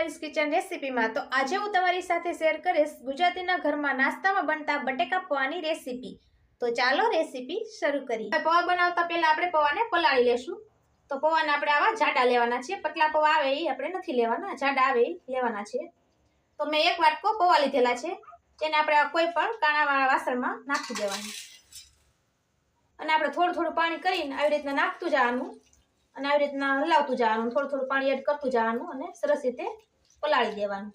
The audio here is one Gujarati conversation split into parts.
આયુષ કિચન રેસીપીમાં તો આજે હું તમારી સાથે શેર કરીશ ગુજરાતીના ઘરમાં નાસ્તામાં બનતા બટેકા પૌવાની રેસીપી તો ચાલો રેસીપી શરૂ કરીએ. પૌવા બનાવતા પહેલાં આપણે પૌવાને પલાળી લેશું. તો પૌવાને આપણે આવા જાડા લેવાના છે પતલા પૌવા આવે એ આપણે નથી લેવાના. જાડા આવે એ લેવાના છે. તો મેં એક વાટકો પૌવા લીધેલા છે. તેને આપણે કોઈ પણ કાણાવાળા વાસણમાં નાખી દેવાનું. અને આપણે થોડું થોડું પાણી કરીને આવી રીતના નાખતું જવાનું. અને આવી રીતના હલાવતું જવાનું. થોડું થોડું પાણી એડ કરતું જવાનું અને સરસ રીતે પલાળી દેવાનું.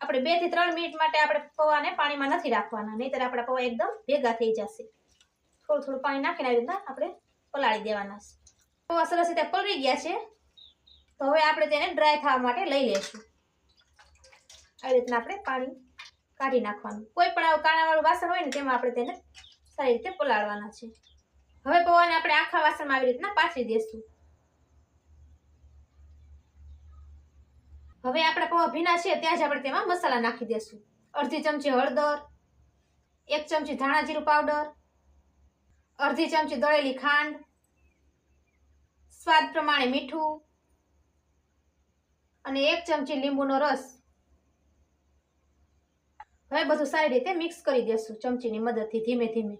આપણે બેથી ત્રણ મિનિટ માટે આપણે પૌવાને પાણીમાં નથી રાખવાના, નહીંતર આપણા પૌવા એકદમ ભેગા થઈ જશે. થોડું થોડું પાણી નાખીને આવી રીતના આપણે પલાળી દેવાના છે. પૌવા સરસ રીતે પલળી ગયા છે. તો હવે આપણે તેને ડ્રાય થવા માટે લઈ લઈશું. આવી રીતના આપણે પાણી કાઢી નાખવાનું. કોઈ પણ કાણાવાળું વાસણ હોય ને તેમાં આપણે તેને સારી રીતે પલાળવાના છે. હવે પૌવાને આપણે આખા વાસણમાં આવી રીતના પાથરી દેશું. હવે આપણે પૌવા ભીના છે ત્યાં જ આપણે તેમાં મસાલા નાખી દઈશું અડધી ચમચી હળદર, એક ચમચી ધાણા જીરું પાવડર, અડધી ચમચી દળેલી ખાંડ, સ્વાદ પ્રમાણે મીઠું, અને એક ચમચી લીંબુનો રસ. હવે બધું સારી રીતે મિક્સ કરી દેશું ચમચીની મદદથી ધીમે ધીમે.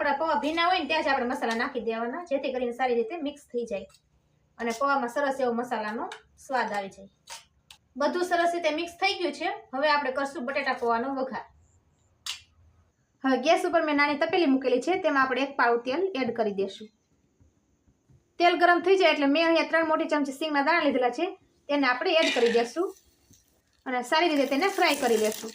આપણા પૌવા ભીના હોય ને ત્યાં જ આપણે મસાલા નાખી દેવાના, જેથી કરીને સારી રીતે મિક્સ થઈ જાય. અને પૌવામાં સરસ એવો મસાલાનો સ્વાદ આવી જાય બધું સરસ રીતે મિક્સ થઈ ગયું છે. હવે આપણે કરશું બટેટા પૌવાનો વઘાર. હવે ગેસ ઉપર મેં નાની તપેલી મૂકેલી છે. તેમાં આપણે એક પાઉ તેલ એડ કરી દઈશું. તેલ ગરમ થઈ જાય એટલે મેં અહીંયા ત્રણ મોટી ચમચી સિંગના દાણા લીધેલા છે. તેને આપણે એડ કરી દઈશું. અને સારી રીતે તેને ફ્રાય કરી લેશું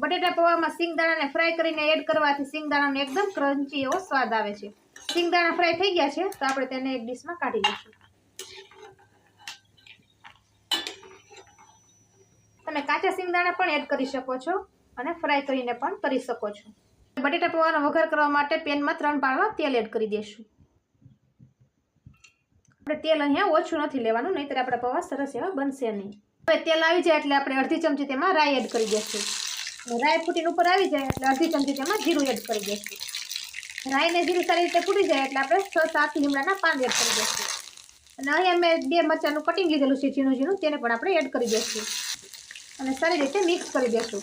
બટેટા પૌવામાં સિંગદાણાને ફ્રાય કરીને એડ કરવાથી સિંગદાણાનો એકદમ ક્રન્ચી એવો સ્વાદ આવે છે. સિંગદાણા ફ્રાય થઈ ગયા છે, તો આપણે તેને એક ડીશમાં કાઢી લઈશું. તમે કાચા સિંગદાણા પણ એડ કરી શકો છો અને ફ્રાય કરીને પણ કરી શકો છો. બટેટા પૌવાનો વઘાર કરવા માટે પેનમાં ત્રણ પાળવા તેલ એડ કરી દઈશું. આપણે તેલ અહીંયા ઓછું નથી લેવાનું, નહીંતર આપણા પૌવા સરસ એવા બનશે નહીં. હવે તેલ આવી જાય એટલે આપણે અડધી ચમચી તેમાં રાઈ એડ કરી દઈશું. રાઈ ફૂટીને ઉપર આવી જાય એટલે અડધી ચમચી તેમાં જીરું એડ કરી દઈશું રાઈને જીરું સારી રીતે ફૂટી જાય એટલે આપણે છ સાત લીમડાના પાન એડ કરી દઈશું અને અહીંયા મેં બે મરચાંનું કટિંગ લીધેલું છે ઝીણું ઝીણું, તેને પણ આપણે એડ કરી દઈશું અને સારી રીતે મિક્સ કરી દઈશું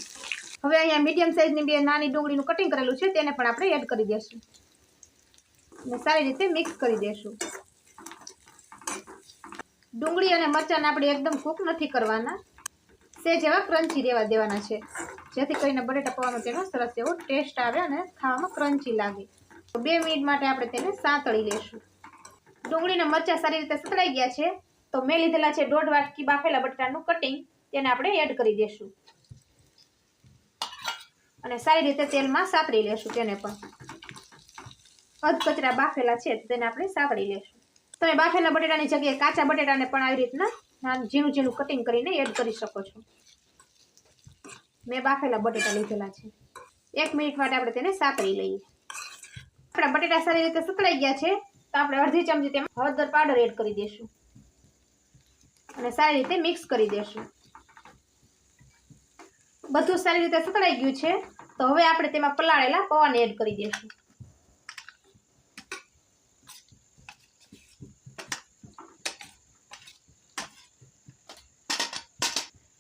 હવે અહીંયા મીડિયમ સાઇઝની બે નાની ડુંગળીનું કટિંગ કરેલું છે, તેને પણ આપણે એડ કરી દઈશું અને સારી રીતે મિક્સ કરી દઈશું ડુંગળી અને મરચાંને આપણે એકદમ કૂક નથી કરવાના. તે જેવા ક્રન્ચી રહેવા દેવાના છે. જેથી કરીને બટેટા પૌવાનો તેનો સરસ એવો ટેસ્ટ આવે અને ખાવામાં ક્રન્ચી લાગે. તો બે મિનિટ માટે આપણે તેને સાંતળી લેશું. ડુંગળીના મરચાં સારી રીતે સતળાઈ ગયા છે, તો મેં લીધેલા છે દોઢ વાટકી બાફેલા બટાટાનું કટિંગ તેને આપણે એડ કરી દઈશું અને સારી રીતે તેલમાં સાતળી લેશું તેને પણ. અધકચરા બાફેલા છે તેને આપણે સાતળી લેશું. તમે બાફેલા બટેટાની જગ્યાએ કાચા બટેટાને પણ આવી રીતના ઝીણું ઝીણું કટિંગ કરીને એડ કરી શકો છો. મેં બાફેલા બટેટા લીધેલા છે. એક મિનિટ માટે આપણે તેને સાતરી લઈએ. આપણા બટેટા સારી રીતે સુકળાઈ ગયા છે, તો આપણે અડધી ચમચી તેમાં હળદર પાવડર એડ કરી દઈશું અને સારી રીતે મિક્સ કરી દઈશું બધું સારી રીતે સુકળાઈ ગયું છે, તો હવે આપણે તેમાં પલાળેલા પૌવાને એડ કરી દઈશું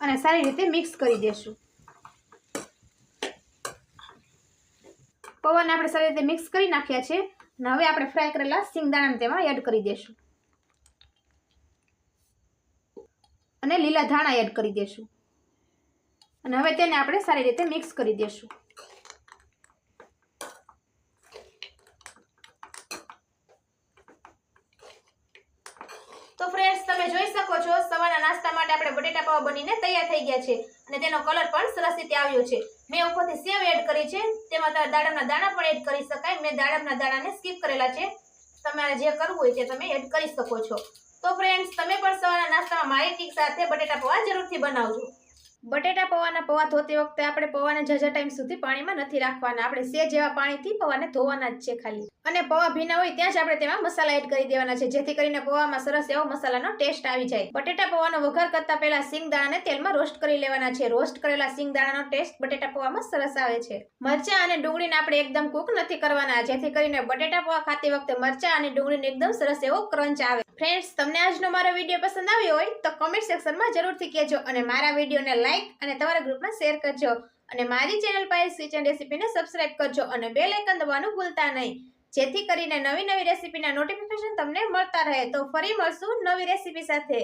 અને સારી રીતે મિક્સ કરી દેશું. પૌવાને આપણે સારી રીતે મિક્સ કરી નાખ્યા છે. અને હવે આપણે ફ્રાય કરેલા સિંગદાણાને તેમાં એડ કરી દઈશું. અને લીલા ધાણા એડ કરી દઈશું. અને હવે તેને આપણે સારી રીતે મિક્સ કરી દઈશું. તો ફ્રેન્ડ્સ તમે જોઈ શકો છો, સવારના નાસ્તા માટે આપણે બટેટા પૌવા બનીને તૈયાર થઈ ગયા છે. અને તેનો કલર પણ સરસ રીતે આવ્યો છે. મેં ઉપરથી સેવ એડ કરી છે. તેમાં તમારે દાડમના દાણા પણ એડ કરી શકાય. મેં દાડમના દાણાને સ્કીપ કરેલા છે. તમારે જે કરવું હોય તે તમે એડ કરી શકો છો. તો ફ્રેન્ડ્સ તમે પણ સવારના નાસ્તામાં ટીક સાથે બટેટા પૌવા જરૂરથી બનાવજો. બટેટા પૌવાના પૌવા ધોતી વખતે આપણે પૌવાને જજા ટાઈમ સુધી પાણીમાં નથી રાખવાના. આપણે સે જેવા પાણીથી પૌવાને ધોવાના જ છે ખાલી. અને પૌવા ભીના હોય ત્યાં જ આપણે તેમાં મસાલા એડ કરી દેવાના છે. જેથી કરીને પૌવામાં સરસ એવો મસાલાનો ટેસ્ટ આવી જાય. બટેટા પૌવાનો વઘાર કરતા પહેલા સિંગદાણાને તેલમાં રોસ્ટ કરી લેવાના છે. રોસ્ટ કરેલા સિંગદાણાનો ટેસ્ટ બટેટા પૌવામાં સરસ આવે છે. મરચા અને ડુંગળીને આપણે એકદમ કૂક નથી કરવાના. જેથી કરીને બટેટા પૌવા ખાતી વખતે મરચા અને ડુંગળીને એકદમ સરસ એવો ક્રંચ આવે. ફ્રેન્ડ્સ તમને આજનો મારો વીડિયો પસંદ આવ્યો હોય તો કમેન્ટ સેક્શનમાં જરૂરથી કહેજો અને મારા વિડીયોને લાઇક અને તમારા ગ્રુપમાં શેર કરજો. અને મારી ચેનલ પાસે કિચન રેસીપીને સબસ્ક્રાઇબ કરજો અને બે લાઇકન દબાવવાનું ભૂલતા નહીં. જેથી કરીને નવી નવી રેસીપીના નોટિફિકેશન તમને મળતા રહે. તો ફરી મળશું નવી રેસીપી સાથે.